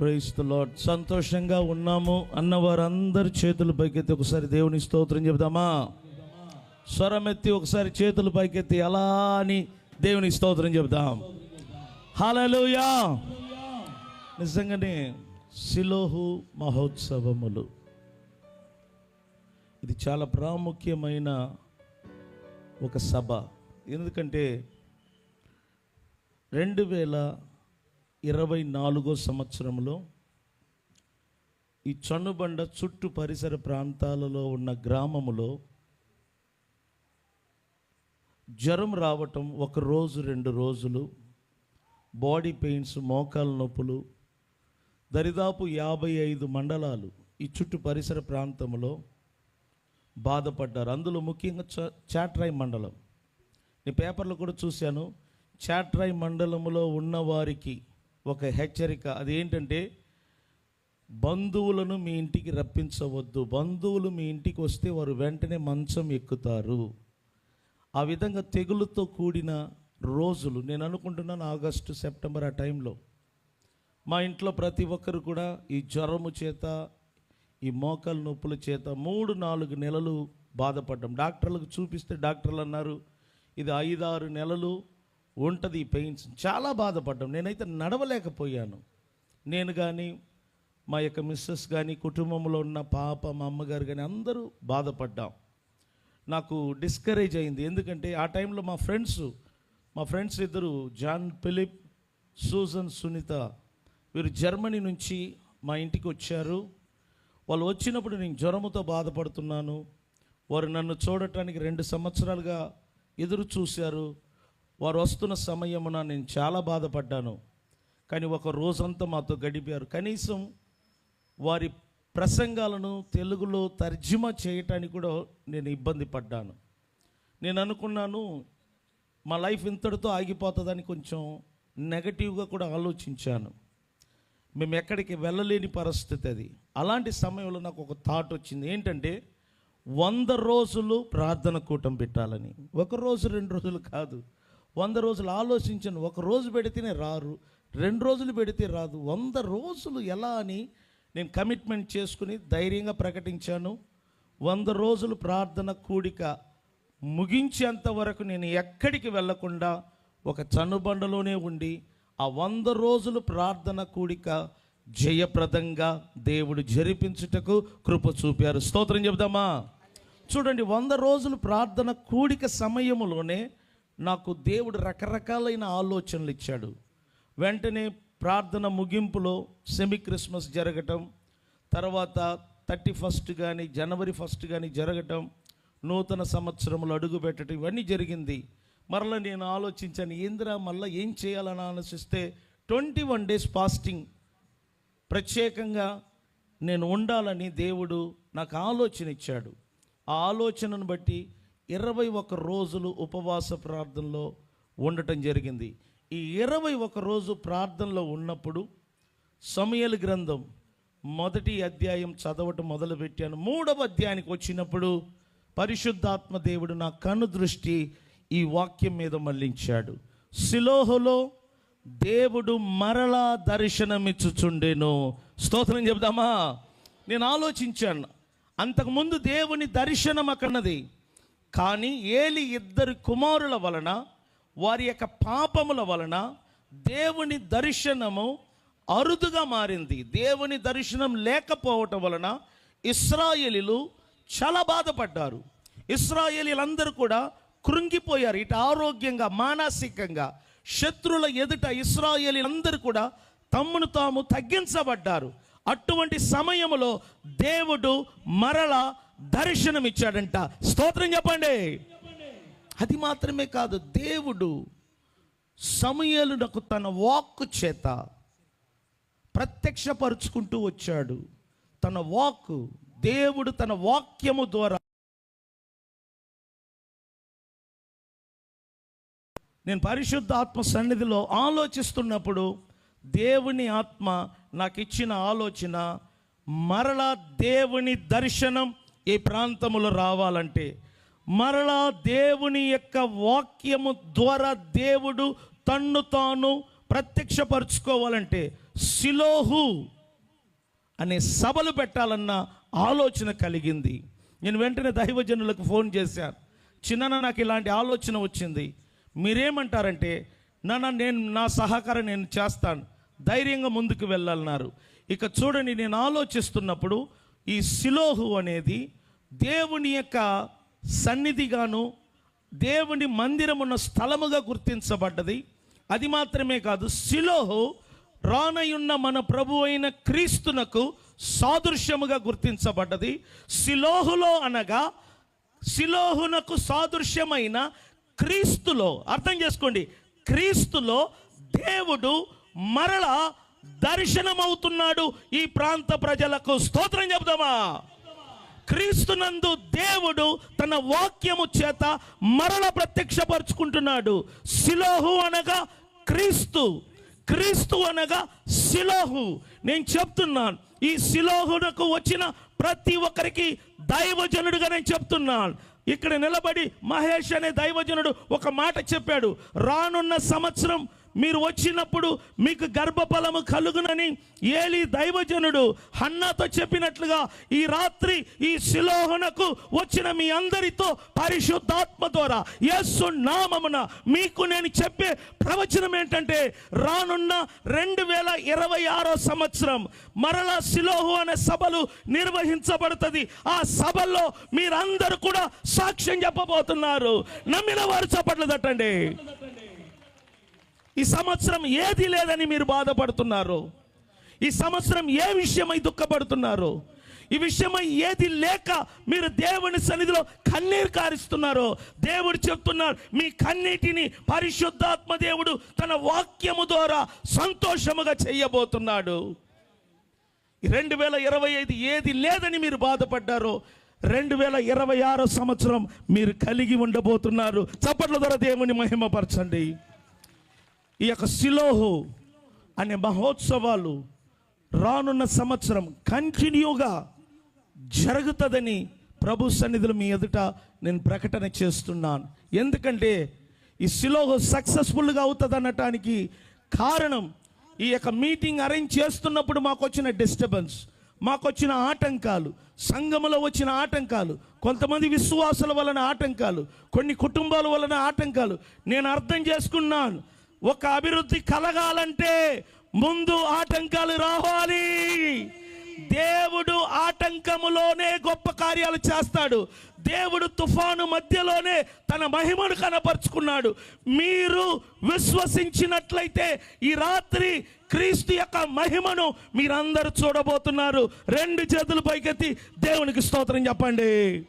Lord సంతోషంగా ఉన్నాము అన్న వారందరి చేతులు పైకెత్తి ఒకసారి దేవుని స్తోత్రం చెబుదామా? స్వరమెత్తి ఒకసారి చేతులు పైకెత్తి అలా అని దేవుని స్తోత్రం చెబుదాం. హలలుయా నిజంగానే సిలోహు మహోత్సవములు. ఇది చాలా ప్రాముఖ్యమైన ఒక సభ. ఎందుకంటే రెండు వేల ఇరవై నాలుగో సంవత్సరంలో ఈ చనుబండ చుట్టు పరిసర ప్రాంతాలలో ఉన్న గ్రామములో జ్వరం రావటం ఒక రోజు రెండు రోజులు బాడీ పెయిన్స్ మోకాల నొప్పులు దరిదాపు యాభై ఐదు మండలాలు ఈ చుట్టు పరిసర ప్రాంతంలో బాధపడ్డారు. అందులో ముఖ్యంగా చ చాట్రాయ్ మండలం. నేను పేపర్లో కూడా చూశాను. చాట్రాయ్ మండలంలో ఉన్నవారికి ఒక హెచ్చరిక. అదేంటంటే బంధువులను మీ ఇంటికి రప్పించవద్దు. బంధువులు మీ ఇంటికి వస్తే వారు వెంటనే మంచం ఎక్కుతారు. ఆ విధంగా తెగులుతో కూడిన రోజులు నేను అనుకుంటున్నాను ఆగస్టు సెప్టెంబర్ ఆ టైంలో మా ఇంట్లో ప్రతి ఒక్కరు కూడా ఈ జ్వరము చేత ఈ మోకాల నొప్పుల చేత మూడు నాలుగు నెలలు బాధపడ్డాం. డాక్టర్లకు చూపిస్తే డాక్టర్లు అన్నారు ఇది ఐదారు నెలలు ఉంటుంది పెయిన్స్. చాలా బాధపడ్డాం. నేనైతే నడవలేకపోయాను. నేను కానీ మా యొక్క మిస్సెస్ కానీ కుటుంబంలో ఉన్న పాప మా అమ్మగారు కానీ అందరూ బాధపడ్డాం. నాకు డిస్కరేజ్ అయింది. ఎందుకంటే ఆ టైంలో మా ఫ్రెండ్స్ మా ఫ్రెండ్స్ ఇద్దరు జాన్ ఫిలిప్ సూజన్ సునీత వీరు జర్మనీ నుంచి మా ఇంటికి వచ్చారు. వాళ్ళు వచ్చినప్పుడు నేను జ్వరముతో బాధపడుతున్నాను. వారు నన్ను చూడటానికి రెండు సంవత్సరాలుగా ఎదురు చూశారు. వారు వస్తున్న సమయమున నేను చాలా బాధపడ్డాను. కానీ ఒక రోజంతా మాతో గడిపారు. కనీసం వారి ప్రసంగాలను తెలుగులో తర్జుమా చేయటానికి కూడా నేను ఇబ్బంది పడ్డాను. నేను అనుకున్నాను మా లైఫ్ ఇంతటితో ఆగిపోతుందని కొంచెం నెగటివ్గా కూడా ఆలోచించాను. మేము ఎక్కడికి వెళ్ళలేని పరిస్థితి అది. అలాంటి సమయంలో నాకు ఒక థాట్ వచ్చింది. ఏంటంటే వంద రోజులు ప్రార్థన కూటం పెట్టాలని. ఒక రోజు రెండు రోజులు కాదు. వంద రోజులు ఆలోచించను. ఒక రోజు పెడితేనే రారు. రెండు రోజులు పెడితే రాదు. వంద రోజులు ఎలా అని నేను కమిట్మెంట్ చేసుకుని ధైర్యంగా ప్రకటించాను. వంద రోజులు ప్రార్థన కూడిక ముగించేంత వరకు నేను ఎక్కడికి వెళ్ళకుండా ఒక చనుబండలోనే ఉండి ఆ వంద రోజులు ప్రార్థన కూడిక జయప్రదంగా దేవుడు జరిపించుటకు కృప చూపారు. స్తోత్రం చెబుదామా? చూడండి వంద రోజులు ప్రార్థన కూడిక సమయములోనే నాకు దేవుడు రకరకాలైన ఆలోచనలు ఇచ్చాడు. వెంటనే ప్రార్థన ముగింపులో సెమీ క్రిస్మస్ జరగటం తర్వాత థర్టీ ఫస్ట్ కానీ జనవరి ఫస్ట్ కానీ జరగటం నూతన సంవత్సరంలో అడుగు పెట్టడం ఇవన్నీ జరిగింది. మరలా నేను ఆలోచించాను ఏందిరా మళ్ళీ ఏం చేయాలని ఆలోచిస్తే ట్వంటీ వన్ డేస్ ఫాస్టింగ్ ప్రత్యేకంగా నేను ఉండాలని దేవుడు నాకు ఆలోచన ఇచ్చాడు. ఆ ఆలోచనను బట్టి ఇరవై ఒక రోజులు ఉపవాస ప్రార్థనలో ఉండటం జరిగింది. ఈ ఇరవై ఒక రోజు ప్రార్థనలో ఉన్నప్పుడు సమయలు గ్రంథం మొదటి అధ్యాయం చదవటం మొదలుపెట్టాను. మూడవ అధ్యాయానికి వచ్చినప్పుడు పరిశుద్ధాత్మ దేవుడు నా కను దృష్టి ఈ వాక్యం మీద మళ్ళించాడు. సిలోహలో దేవుడు మరలా దర్శనమిచ్చుచుండెను. స్తోత్రం చెబుదామా? నేను ఆలోచించాను. అంతకుముందు దేవుని దర్శనం అక్కడది కానీ ఏలి ఇద్దరు కుమారుల వలన వారి యొక్క పాపముల వలన దేవుని దర్శనము అరుదుగా మారింది. దేవుని దర్శనం లేకపోవటం వలన ఇస్రాయేలీలు చాలా బాధపడ్డారు. ఇస్రాయేలీలందరూ కూడా కృంగిపోయారు. ఇటు ఆరోగ్యంగా మానసికంగా శత్రుల ఎదుట ఇస్రాయేలీలందరూ కూడా తమ్మును తాము తగ్గించబడ్డారు. అటువంటి సమయంలో దేవుడు మరల దర్శనం ఇచ్చాడంట స్తోత్రం చెప్పండి. అది మాత్రమే కాదు దేవుడు సమయలునకు తన వాక్కు చేత ప్రత్యక్షపరుచుకుంటూ వచ్చాడు. తన వాక్కు దేవుడు తన వాక్యము ద్వారా నేను పరిశుద్ధ ఆత్మ సన్నిధిలో ఆలోచిస్తున్నప్పుడు దేవుని ఆత్మ నాకు ఇచ్చిన ఆలోచన మరలా దేవుని దర్శనం ఈ ప్రాంతములో రావాలంటే మరలా దేవుని యొక్క వాక్యము ద్వారా దేవుడు తన్ను తాను ప్రత్యక్షపరుచుకోవాలంటే సిలోహు అనే సభలు పెట్టాలన్న ఆలోచన కలిగింది. నేను వెంటనే దైవజనులకు ఫోన్ చేశాను. చిన్న నాకు ఇలాంటి ఆలోచన వచ్చింది. మీరేమంటారంటే నాన్న నేను నా సహకారం నేను చేస్తాను. ధైర్యంగా ముందుకు వెళ్ళాలన్నారు. ఇక చూడండి నేను ఆలోచిస్తున్నప్పుడు ఈ సిలోహు అనేది దేవుని యొక్క సన్నిధిగాను దేవుని మందిరమున్న స్థలముగా గుర్తించబడ్డది. అది మాత్రమే కాదు సిలోహు రానయున్న మన ప్రభు అయిన క్రీస్తునకు సాదృశ్యముగా గుర్తించబడ్డది. సిలోహులో అనగా సిలోహునకు సాదృశ్యమైన క్రీస్తులో అర్థం చేసుకోండి క్రీస్తులో దేవుడు మరల దర్శనమవుతున్నాడు ఈ ప్రాంత ప్రజలకు. స్తోత్రం చెబుదామా? క్రీస్తునందు దేవుడు తన వాక్యము చేత మరల ప్రత్యక్షపరుచుకుంటున్నాడు. సిలోహు అనగా క్రీస్తు. క్రీస్తు అనగా సిలోహు. నేను చెప్తున్నాను ఈ సిలోహునకు వచ్చిన ప్రతి ఒక్కరికి దైవజనుడుగా నేను చెప్తున్నాను. ఇక్కడ నిలబడి మహేష్ అనే దైవజనుడు ఒక మాట చెప్పాడు రానున్న సంవత్సరం మీరు వచ్చినప్పుడు మీకు గర్భఫలము కలుగునని ఏలి దైవజనుడు హన్నాతో చెప్పినట్లుగా ఈ రాత్రి ఈ శిలోహనకు వచ్చిన మీ అందరితో పరిశుద్ధాత్మ ద్వారా యేసు నామమున మీకు నేను చెప్పే ప్రవచనం ఏంటంటే రానున్న రెండు వేల ఇరవై ఆరో సంవత్సరం మరలా శిలోహు అనే సభలు నిర్వహించబడుతుంది. ఆ సభల్లో మీరందరూ కూడా సాక్ష్యం చెప్పబోతున్నారు. నమ్మిన వారు చప్పట్లు తట్టండి. ఈ సంవత్సరం ఏది లేదని మీరు బాధపడుతున్నారు? ఈ సంవత్సరం ఏ విషయమై దుఃఖపడుతున్నారు? ఈ విషయమై ఏది లేక మీరు దేవుని సన్నిధిలో కన్నీరు కారుస్తున్నారో? దేవుడు చెప్తున్నారు మీ కన్నీటిని పరిశుద్ధాత్మ దేవుడు తన వాక్యము ద్వారా సంతోషముగా చేయబోతున్నాడు. రెండు వేల ఇరవై ఐదు ఏది లేదని మీరు బాధపడ్డారో రెండు వేల ఇరవై ఆరో సంవత్సరం మీరు కలిగి ఉండబోతున్నారు. చప్పట్ల ద్వారా దేవుని మహిమపరచండి. ఈ యొక్క సిలోహు అనే మహోత్సవాలు రానున్న సంవత్సరం కంటిన్యూగా జరుగుతుందని ప్రభు సన్నిధులు మీ ఎదుట నేను ప్రకటన చేస్తున్నాను. ఎందుకంటే ఈ సిలోహు సక్సెస్ఫుల్గా అవుతుంది అనటానికి కారణం ఈ యొక్క మీటింగ్ అరేంజ్ చేస్తున్నప్పుడు మాకు వచ్చిన డిస్టర్బెన్స్ మాకు వచ్చిన ఆటంకాలు సంఘములో వచ్చిన ఆటంకాలు కొంతమంది విశ్వాసుల వలన ఆటంకాలు కొన్ని కుటుంబాల వలన ఆటంకాలు. నేను అర్థం చేసుకున్నాను. ఒక అభివృద్ధి కలగాలంటే ముందు ఆటంకాలు రావాలి. దేవుడు ఆటంకములోనే గొప్ప కార్యాలు చేస్తాడు. దేవుడు తుఫాను మధ్యలోనే తన మహిమను కనపరుచుకున్నాడు. మీరు విశ్వసించినట్లయితే ఈ రాత్రి క్రీస్తు యొక్క మహిమను మీరందరూ చూడబోతున్నారు. రెండు చేతులు పైకెత్తి దేవునికి స్తోత్రం చెప్పండి.